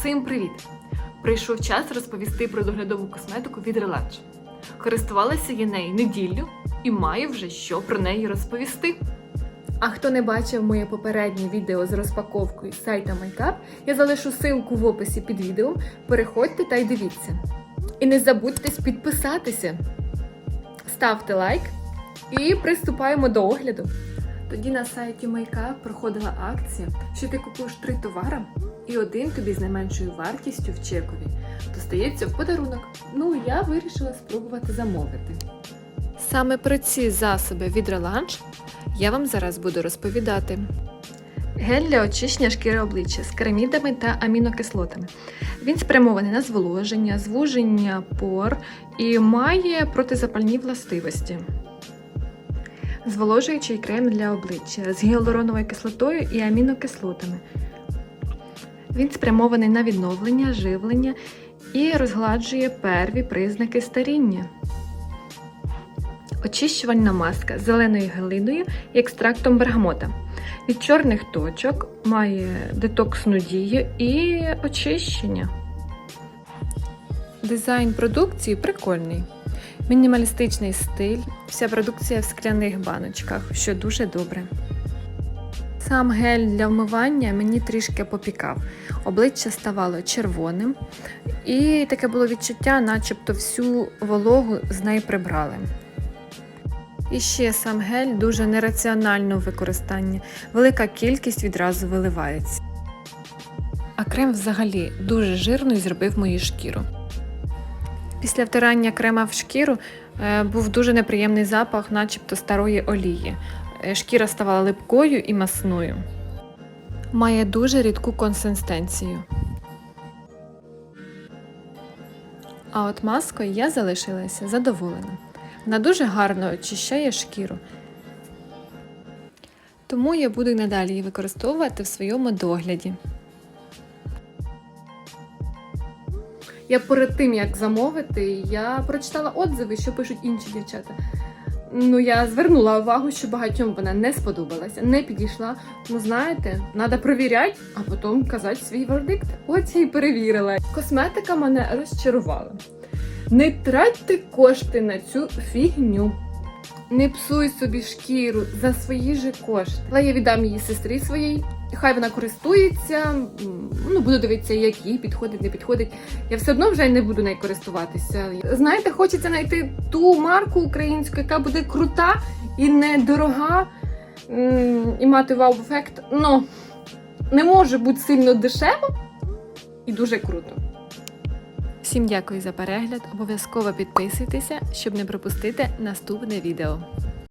Всім привіт! Прийшов час розповісти про доглядову косметику від Relax. Користувалася я нею неділю і маю вже що про неї розповісти. А хто не бачив моє попереднє відео з розпаковкою сайта Майкап, я залишу ссылку в описі під відео. Переходьте та й дивіться. І не забудьте підписатися, ставте лайк і приступаємо до огляду. Тоді на сайті Makeup проходила акція, що ти купуєш три товари, і один тобі з найменшою вартістю в чекові достається в подарунок. Ну, я вирішила спробувати замовити. Саме про ці засоби від Relange я вам зараз буду розповідати. Гель для очищення шкіри обличчя з керамідами та амінокислотами. Він спрямований на зволоження, звуження пор і має протизапальні властивості. Зволожуючий крем для обличчя з гіалуроновою кислотою і амінокислотами. Він спрямований на відновлення, живлення і розгладжує перві признаки старіння. Очищувальна маска з зеленою глиною і екстрактом бергамота. Від чорних точок має детоксну дію і очищення. Дизайн продукції прикольний. Мінімалістичний стиль, вся продукція в скляних баночках, що дуже добре. Сам гель для вмивання мені трішки попікав. Обличчя ставало червоним, і таке було відчуття, начебто всю вологу з неї прибрали. І ще сам гель дуже нераціонально в використанні, велика кількість відразу виливається. А крем взагалі дуже жирний зробив мою шкіру. Після втирання крема в шкіру е, був дуже неприємний запах, начебто старої олії. Е, Шкіра ставала липкою і масною. Має дуже рідку консистенцію. А от маскою я залишилася задоволена. Вона дуже гарно очищає шкіру. Тому я буду й надалі її використовувати в своєму догляді. Я перед тим як замовити, я прочитала отзиви, що пишуть інші дівчата. Ну, я звернула увагу, що багатьом вона не сподобалася, не підійшла. Ну, знаєте, треба провіряти, а потім казати свій вердикт. От й перевірила. Косметика мене розчарувала. Не тратьте кошти на цю фігню. Не псуй собі шкіру за свої же кошти. Але я віддам її сестрі своїй. Хай вона користується, ну буду дивитися, як їй підходить, не підходить. Я все одно вже не буду нею користуватися. Знаєте, хочеться знайти ту марку українську, яка буде крута і недорога, і мати вау-ефект. Ну, не може бути сильно дешево і дуже круто. Всім дякую за перегляд. Обов'язково підписуйтеся, щоб не пропустити наступне відео.